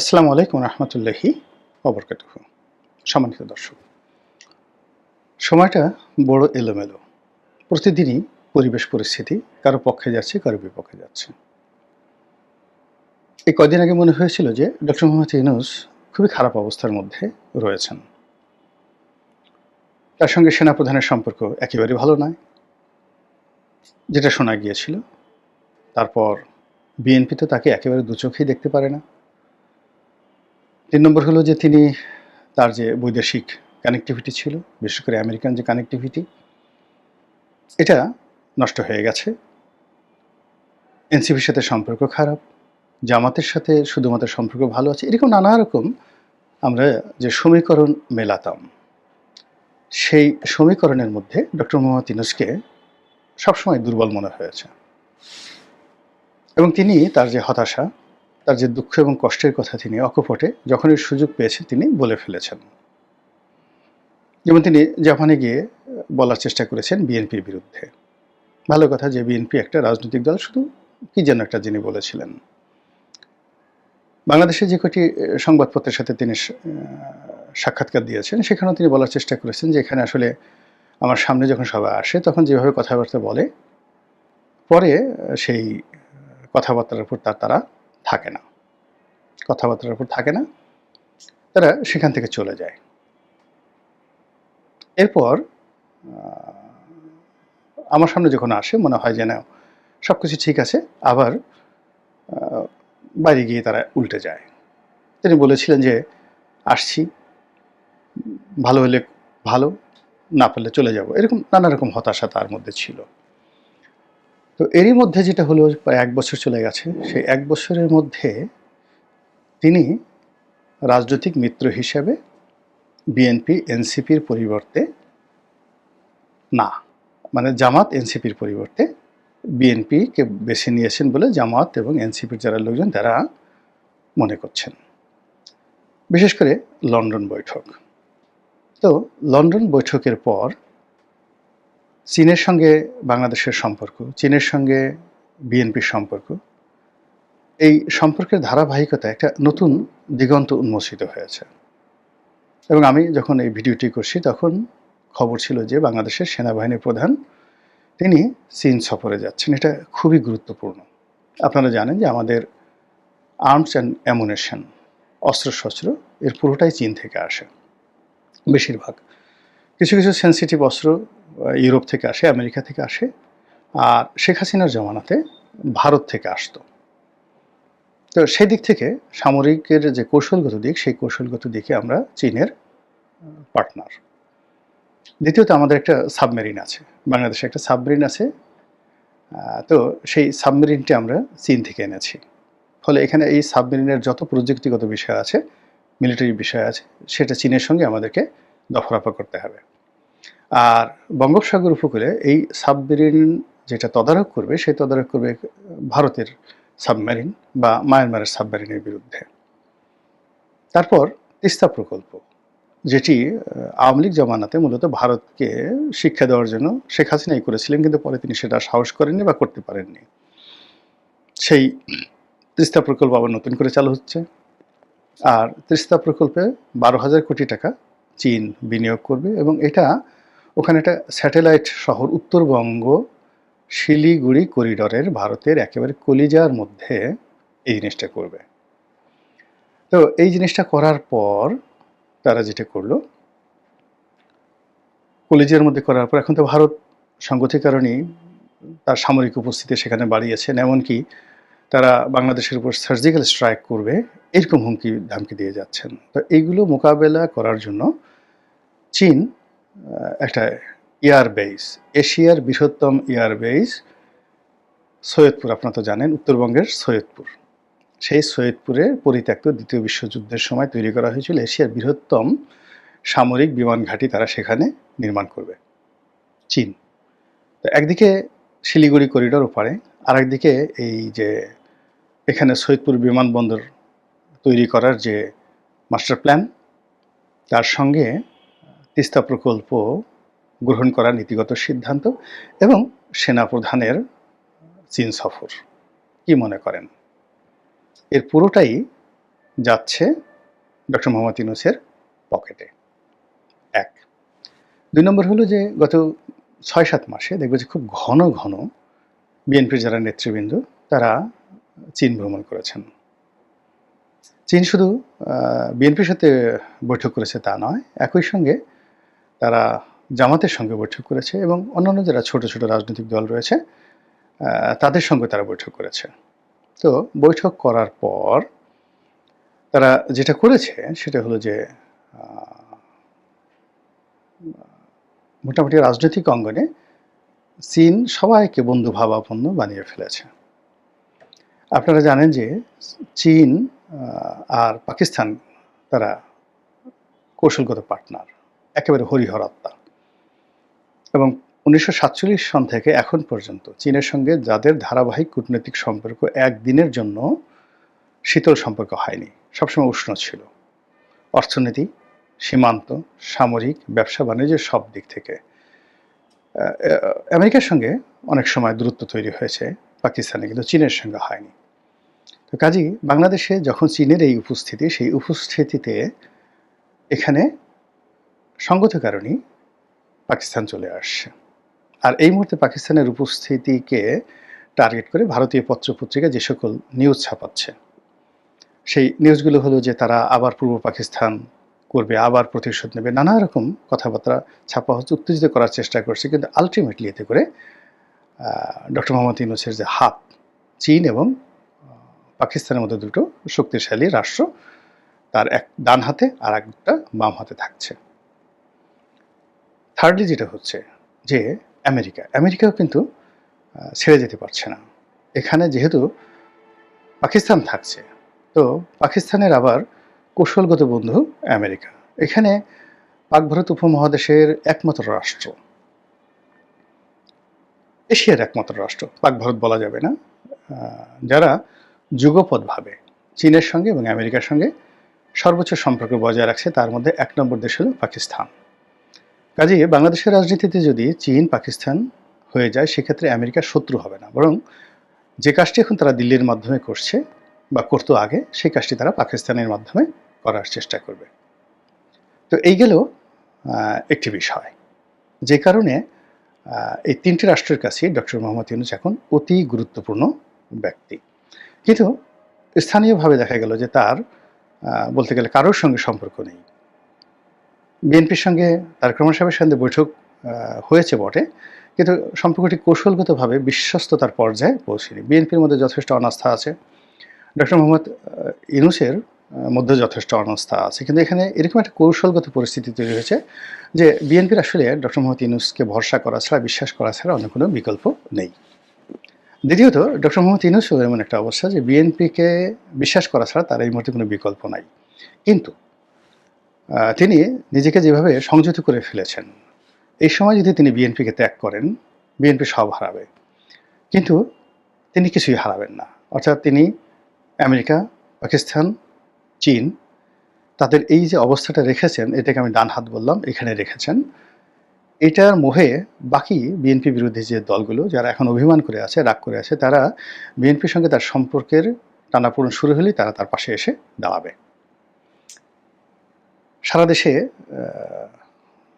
আসসালামু আলাইকুম রহমতুল্লাহি অবরকাত সম্মানিত দর্শক, সময়টা বড় এলোমেলো। প্রতিদিনই পরিবেশ পরিস্থিতি কারও পক্ষে যাচ্ছে, কারও বিপক্ষে যাচ্ছে। এই কদিন আগে মনে হয়েছিল যে ডক্টর মোহাম্মদ ইউনুস খুবই খারাপ অবস্থার মধ্যে রয়েছেন। তার সঙ্গে সেনাপ্রধানের সম্পর্ক একেবারে ভালো নয়। যেটা শোনা গিয়েছিল, তারপর বিএনপি তো তাকে একেবারে দু চোখেই দেখতে পারে না। তিন নম্বর হলো যে তিনি তার যে বৈদেশিক কানেক্টিভিটি ছিল, বিশেষ করে আমেরিকান যে কানেক্টিভিটি এটা নষ্ট হয়ে গেছে। এনসিপির সাথে সম্পর্ক খারাপ, জামাতের সাথে শুধুমাত্র সম্পর্ক ভালো আছে। এরকম নানা রকম আমরা যে সমীকরণ মেলাতাম, সেই সমীকরণের মধ্যে ডক্টর মোহাম্মদ ইনুসকে সবসময় দুর্বল মনে হয়েছে। এবং তিনি তার যে হতাশা তার যে দুঃখ এবং কষ্টের কথা তিনি অকপটে যখনই সুযোগ পেয়েছে তিনি বলে ফেলেছেন। যেমন তিনি জাপানে গিয়ে বলার চেষ্টা করেছেন বিএনপির বিরুদ্ধে। ভালো কথা যে বিএনপি একটা রাজনৈতিক দল, শুধু কি যেন একটা যিনি বলেছিলেন। বাংলাদেশে যে কটি সংবাদপত্রের সাথে তিনি সাক্ষাৎকার দিয়েছেন, সেখানেও তিনি বলার চেষ্টা করেছেন যে এখানে আসলে আমার সামনে যখন সবাই আসে, তখন যেভাবে কথাবার্তা বলে, পরে সেই কথাবার্তার উপর তার তারা থাকে না। কথাবার্তার উপর থাকে না। তারা সেখান থেকে চলে যায়। এরপর আমার সামনে যখন আসে, মনে হয় যে না সব কিছু ঠিক আছে। আবার বাইরে গিয়ে তারা উল্টে যায়। তিনি বলেছিলেন যে, আসছি। ভালো হলে ভালো, না পারলে চলে যাব। এরকম নানা রকম হতাশা তার মধ্যে ছিল। তো এরই মধ্যে যেটা হলো, প্রায় এক বছর চলে গেছে, সেই এক বছরের মধ্যে তিনি রাজনৈতিক মিত্র হিসেবে বিএনপি, এনসিপির পরিবর্তে না মানে জামাত, এনসিপির পরিবর্তে বিএনপিকে বেছে নিয়েছেন বলে জামাত এবং এনসিপির যারা লোকজন, তারা মনে করছেন। বিশেষ করে লন্ডন বৈঠক। তো লন্ডন বৈঠকের পর চীনের সঙ্গে বাংলাদেশের সম্পর্ক, চীনের সঙ্গে বিএনপির সম্পর্ক, এই সম্পর্কের ধারাবাহিকতা একটা নতুন দিগন্ত উন্মোচিত হয়েছে। এবং আমি যখন এই ভিডিওটি করছি, তখন খবর ছিল যে বাংলাদেশের সেনাবাহিনীর প্রধান, তিনি চীন সফরে যাচ্ছেন। এটা খুবই গুরুত্বপূর্ণ। আপনারা জানেন যে আমাদের আর্মস অ্যান্ড অ্যামুনেশন, অস্ত্রশস্ত্র, এর পুরোটাই চীন থেকে আসে। বেশিরভাগ কিছু কিছু সেন্সিটিভ অস্ত্র ইউরোপ থেকে আসে, আমেরিকা থেকে আসে, আর শেখ হাসিনার জমানাতে ভারত থেকে আসতো। তো সেই দিক থেকে সামরিকের যে কৌশলগত দিক, সেই কৌশলগত দিকে আমরা চীনের পার্টনার দ্বিতীয়ত আমাদের একটা সাবমেরিন আছে, বাংলাদেশে একটা সাবমেরিন আছে তো সেই সাবমেরিনটি আমরা চীন থেকে এনেছি। ফলে এখানে এই সাবমেরিনের যত প্রযুক্তিগত বিষয় আছে মিলিটারি বিষয় আছে, সেটা চীনের সঙ্গে আমাদেরকে দফরাফা করতে হবে। আর বঙ্গোপসাগর উপকূলে এই সাবমেরিন যেটা তদারক করবে, সেই তদারক করবে ভারতের সাবমেরিন বা মায়ানমারের সাবমেরিনের বিরুদ্ধে। তারপর তিস্তা প্রকল্প, যেটি আওয়ামী লীগ জমানাতে মূলত ভারতকে শিক্ষা দেওয়ার জন্য শেখ হাসিনাই করেছিলেন, কিন্তু পরে তিনি সেটা সাহস করেননি বা করতে পারেননি। সেই তিস্তা প্রকল্প আবার নতুন করে চালু হচ্ছে। আর তিস্তা প্রকল্পে বারো হাজার কোটি টাকা চীন বিনিয়োগ করবে এবং এটা ওখানে একটা স্যাটেলাইট শহর উত্তরবঙ্গ, শিলিগুড়ি করিডরের ভারতের একেবারে কলিজার মধ্যে এই জিনিসটা করবে। তো এই জিনিসটা করার পর তারা যেটা করল, কলিজার মধ্যে করার পর এখন তো ভারত সংগতির কারণেই তার সামরিক উপস্থিতি সেখানে বাড়িয়েছেন, এমনকি তারা বাংলাদেশের উপর সার্জিক্যাল স্ট্রাইক করবে এরকম হুমকি, ধামকি দিয়ে যাচ্ছেন। তো এইগুলো মোকাবেলা করার জন্য চীন একটা এয়ারবেস, এশিয়ার বৃহত্তম এয়ারবেস সৈয়দপুর, আপনারা তো জানেন, উত্তরবঙ্গের সৈয়দপুর। সেই সৈয়দপুরে পরিত্যক্ত দ্বিতীয় বিশ্বযুদ্ধের সময় তৈরি করা হয়েছিল এশিয়ার বৃহত্তম সামরিক বিমান ঘাঁটি তারা সেখানে নির্মাণ করবে, চীন। তো একদিকে শিলিগুড়ি করিডোর ওপারে, আরেকদিকে এই যে এখানে সৈয়দপুর বিমানবন্দর তৈরি করার যে মাস্টার প্ল্যান, তার সঙ্গে তিস্তা প্রকল্প গ্রহণ করার নীতিগত সিদ্ধান্ত এবং সেনাপ্রধানের চীন সফর। কি মনে করেন? এর পুরোটাই যাচ্ছে ডক্টর মোহাম্মদ ইউনুসের পকেটে। এক। দুই নম্বর হলো যে গত ছয় সাত মাসে দেখবে যে খুব ঘন ঘন বিএনপির যারা নেতৃবৃন্দ, তারা চীন ভ্রমণ করেছেন। চীন শুধু বিএনপির সাথে বৈঠক করেছে তা নয়, একই সঙ্গে তারা জামাতের সঙ্গে বৈঠক করেছে এবং অন্যান্য যারা ছোট ছোট রাজনৈতিক দল রয়েছে তাদের সঙ্গে তারা বৈঠক করেছে। তো বৈঠক করার পর তারা যেটা করেছে সেটা হলো যে মোটামুটি রাজনৈতিক অঙ্গনে চীন সবাইকে বন্ধু ভাবাপন্ন বানিয়ে ফেলেছে। আপনারা জানেন যে চীন আর পাকিস্তান তারা কৌশলগত পার্টনার একেবারে হরিহরাত্মা এবং উনিশশো সাতচল্লিশ সন থেকে এখন পর্যন্ত চীনের সঙ্গে যাদের ধারাবাহিক কূটনৈতিক সম্পর্ক একদিনের জন্য শীতল সম্পর্ক হয়নি, সবসময় উষ্ণ ছিল। অর্থনীতি, সীমান্ত, সামরিক, ব্যবসা, বাণিজ্য সব দিক থেকে আমেরিকার সঙ্গে অনেক সময় দূরত্ব তৈরি হয়েছে, পাকিস্তানে, কিন্তু চীনের সঙ্গে হয়নি। তো কাজী, বাংলাদেশে যখন চীনের এই উপস্থিতি, সেই উপস্থিতিতে এখানে সঙ্গত কারণেই পাকিস্তান চলে আসছে। আর এই মুহূর্তে পাকিস্তানের উপস্থিতিকে টার্গেট করে ভারতীয় পত্রপত্রিকা যে সকল নিউজ ছাপাচ্ছে, সেই নিউজগুলো হলো যে তারা আবার পূর্ব পাকিস্তান করবে, আবার প্রতিশোধ নেবে, নানা রকম কথাবার্তা ছাপা হচ্ছে, উত্তেজিত করার চেষ্টা করছে, কিন্তু আলটিমেটলি এতে করে ডক্টর মোহাম্মদ ইউনুসের যে হাত, চীন এবং পাকিস্তানের মধ্যে দুটো শক্তিশালী রাষ্ট্র, তার এক ডান হাতে আর একটা বাম হাতে থাকছে। থার্ডলি যেটা হচ্ছে যে আমেরিকা, আমেরিকাও কিন্তু ছেড়ে যেতে পারছে না। এখানে যেহেতু পাকিস্তান থাকছে, তো পাকিস্তানের আবার কৌশলগত বন্ধু আমেরিকা। এখানে পাক ভারত উপমহাদেশের একমাত্র রাষ্ট্র। এশিয়ার একমাত্র রাষ্ট্র, পাক ভারত বলা যাবে না। যারা যুগপৎভাবে চীনের সঙ্গে এবং আমেরিকার সঙ্গে সর্বোচ্চ সম্পর্ক বজায় রাখছে তার মধ্যে এক নম্বর দেশ হলো পাকিস্তান। কাজে বাংলাদেশের রাজনীতিতে যদি চীন, পাকিস্তান হয়ে যায়, সেক্ষেত্রে আমেরিকার শত্রু হবে না। বরং যে কাজটি এখন তারা দিল্লির মাধ্যমে করছে বা করতো আগে, সেই কাজটি তারা পাকিস্তানের মাধ্যমে করার চেষ্টা করবে। তো এই গেল একটি বিষয়। যে কারণে এই তিনটি রাষ্ট্রের কাছে ডক্টর মোহাম্মদ ইউনুস এখন অতি গুরুত্বপূর্ণ ব্যক্তি। কিন্তু স্থানীয়ভাবে দেখা গেল যে তার বলতে গেলে কারোর সঙ্গে সম্পর্ক নেই। বিএনপির সঙ্গে তার সাহেবের সঙ্গে বৈঠক হয়েছে বটে, কিন্তু সম্পর্কটি কৌশলগতভাবে বিশ্বস্ততার পর্যায়ে পৌঁছেনি। বিএনপির মধ্যে যথেষ্ট অনাস্থা আছে। ডক্টর মোহাম্মদ ইনুসের মধ্যে যথেষ্ট অনাস্থা আছে। কিন্তু এখানে এরকম একটা কৌশলগত পরিস্থিতি তৈরি হয়েছে যে বিএনপির আসলে ডক্টর মোহাম্মদ ইনুসকে ভরসা করা ছাড়া, বিশ্বাস করা ছাড়া অন্য কোনো বিকল্প নেই। দ্বিতীয়ত, ডক্টর মোহাম্মদ ইউনুসও এমন একটা অবস্থা যে বিএনপিকে বিশ্বাস করা ছাড়া তার এই মুহূর্তে কোনো বিকল্প নাই। কিন্তু তিনি নিজেকে যেভাবে সংযত করে ফেলেছেন, এই সময় যদি তিনি বিএনপিকে ত্যাগ করেন, বিএনপি সব হারাবে। কিন্তু তিনি কিছুই হারাবেন না। অর্থাৎ তিনি আমেরিকা, পাকিস্তান, চীন, তাদের এই যে অবস্থাটা রেখেছেন, এটাকে আমি ডান হাত বললাম, এখানে রেখেছেন। এটার মোহে বাকি বিএনপি বিরোধী যে দলগুলো, যারা এখন অভিমান করে আছে, রাগ করে আছে, তারা বিএনপির সঙ্গে তার সম্পর্কের টানাপোড়েন শুরু হলেই তারা তার পাশে এসে দাঁড়াবে। সারা দেশে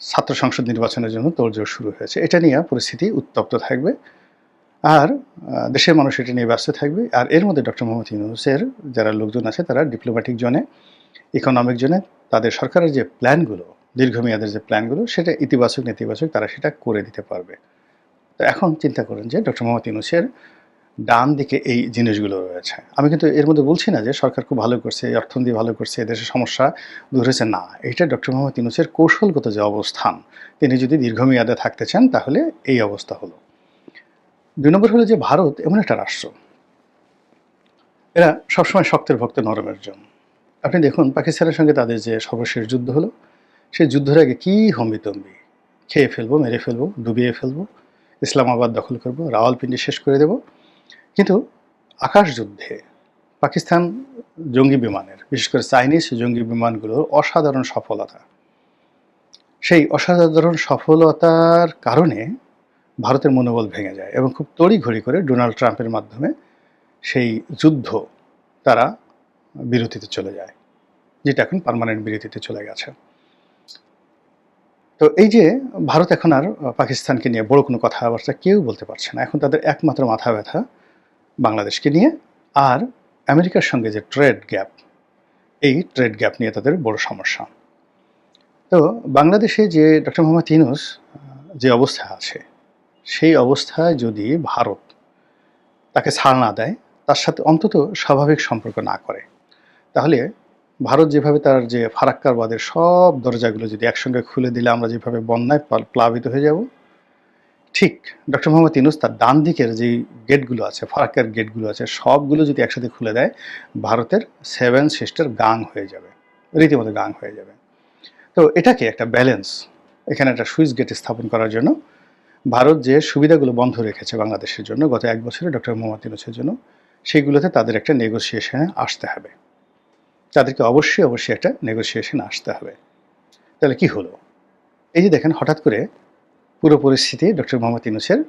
ছাত্র সংসদ নির্বাচনের জন্য তোড়জোড় শুরু হয়েছে। এটা নিয়ে পরিস্থিতি উত্তপ্ত থাকবে। আর দেশের মানুষ এটা নিয়ে ব্যস্ত থাকবে। আর এর মধ্যে ডক্টর মোহাম্মদ ইউনুসের যারা লোকজন আছে, তারা ডিপ্লোম্যাটিক জোনে ইকোনমিক জোনে তাদের সরকারের যে প্ল্যানগুলো দীর্ঘমেয়াদের যে প্ল্যানগুলো, সেটা ইতিবাচক, নেতিবাচক তারা সেটা করে দিতে পারবে। তো এখন চিন্তা করেন যে ডক্টর মোহাম্মদ ইউনুসের ডান দিকে এই জিনিসগুলো রয়েছে। আমি কিন্তু এর মধ্যে বলছি না যে সরকার খুব ভালো করছে, অর্থনীতি ভালো করছে দেশের সমস্যা দূর হয়েছে। না, এটা ডক্টর মোহাম্মদ ইউনুসের কৌশলগত যে অবস্থান, তিনি যদি দীর্ঘমেয়াদে থাকতে চান, তাহলে এই অবস্থা হলো। দুই নম্বর হলো যে ভারত এমন একটা রাষ্ট্র। এরা সবসময় শক্তের ভক্ত, নরমের জন্য আপনি দেখুন, পাকিস্তানের সঙ্গে তাদের যে সর্বশেষ যুদ্ধ হলো সেই যুদ্ধের আগে কী হম্বিতম্বি খেয়ে ফেলব, মেরে ফেলব, ডুবিয়ে ফেলব, ইসলামাবাদ দখল করব, রাওয়ালপিন্ডি শেষ করে দেব। কিন্তু আকাশ যুদ্ধে পাকিস্তান জঙ্গি বিমানের, বিশেষ করে চাইনিজ জঙ্গি বিমানগুলোর অসাধারণ সফলতা। সেই অসাধারণ সফলতার কারণে ভারতের মনোবল ভেঙে যায় এবং খুব তড়িঘড়ি করে ডোনাল্ড ট্রাম্পের মাধ্যমে সেই যুদ্ধ তারা বিরতিতে চলে যায়, যেটা এখন পার্মানেন্ট বিরতিতে চলে গেছে। তো এই যে ভারত এখন আর পাকিস্তানকে নিয়ে বড় কোনো কথাবার্তা কেউ বলতে পারছে না। এখন তাদের একমাত্র মাথা ব্যথা বাংলাদেশকে নিয়ে আর আমেরিকার সঙ্গে যে ট্রেড গ্যাপ, এই ট্রেড গ্যাপ নিয়ে তাদের বড় সমস্যা। তো বাংলাদেশে যে ডক্টর মোহাম্মদ ইউনুস যে অবস্থা আছে, সেই অবস্থায় যদি ভারত তাকে ছাড় না দেয়, তার সাথে অন্তত স্বাভাবিক সম্পর্ক না করে, তাহলে ভারত যেভাবে তার যে ফারাক্কারবাদের সব দরজাগুলো যদি একসঙ্গে খুলে দিলে আমরা যেভাবে বন্যায় প্লা- প্লাবিত হয়ে যাব, ঠিক ডক্টর মোহাম্মদ ইউনুস তার ডান দিকের যে গেটগুলো আছে, ফারাক্কার গেটগুলো আছে, সবগুলো যদি একসাথে খুলে দেয়, ভারতের সেভেন সিস্টার গাং হয়ে যাবে, রীতিমতো গাং হয়ে যাবে। তো এটাকে একটা ব্যালেন্স, এখানে একটা সুইচ গেট স্থাপন করার জন্য, ভারত যে সুবিধাগুলো বন্ধ রেখেছে বাংলাদেশের জন্য গত এক বছরে ডক্টর মোহাম্মদ ইউনুসের জন্য সেইগুলোতে তাদের একটা নেগোসিয়েশনে আসতে হবে। তাদেরকে অবশ্যই অবশ্যই একটা নেগোসিয়েশন আসতে হবে। তাহলে কি হলো? এই যে দেখেন, হঠাৎ করে পুরো পরিস্থিতি ডক্টর মোহাম্মদ ইউনুসের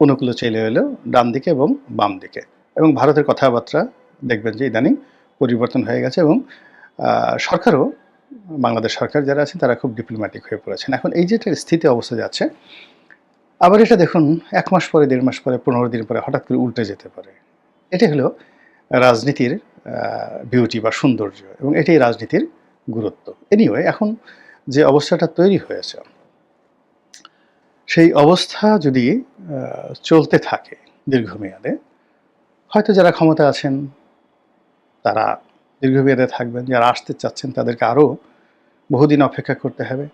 অনুকূলে চলে এলো ডান দিকে এবং বাম দিকে। এবং ভারতের কথাবার্তা দেখবেন যে ইদানিং পরিবর্তন হয়ে গেছে এবং সরকারও, বাংলাদেশ সরকার যারা আছেন তারা খুব ডিপ্লোম্যাটিক হয়ে পড়েছেন। এখন এই যে একটা স্থিতি অবস্থা যাচ্ছে, আবার এটা দেখুন, এক মাস পরে, দেড় মাস পরে, পনেরো দিন পরে হঠাৎ করে উল্টে যেতে পারে। এটা হলো রাজনীতির বিউটি বা সৌন্দর্য, এবং এটাই রাজনীতির গুরুত্ব। এনিওয়ে এখন যে অবস্থাটা তৈরি হয়েছে, সেই অবস্থা যদি চলতে থাকে দীর্ঘমেয়াদে, হয়তো যারা ক্ষমতা আছেন, তারা দীর্ঘমেয়াদে থাকবেন, যারা আসতে চাচ্ছেন, তাদেরকে আরও বহুদিন অপেক্ষা করতে হবে।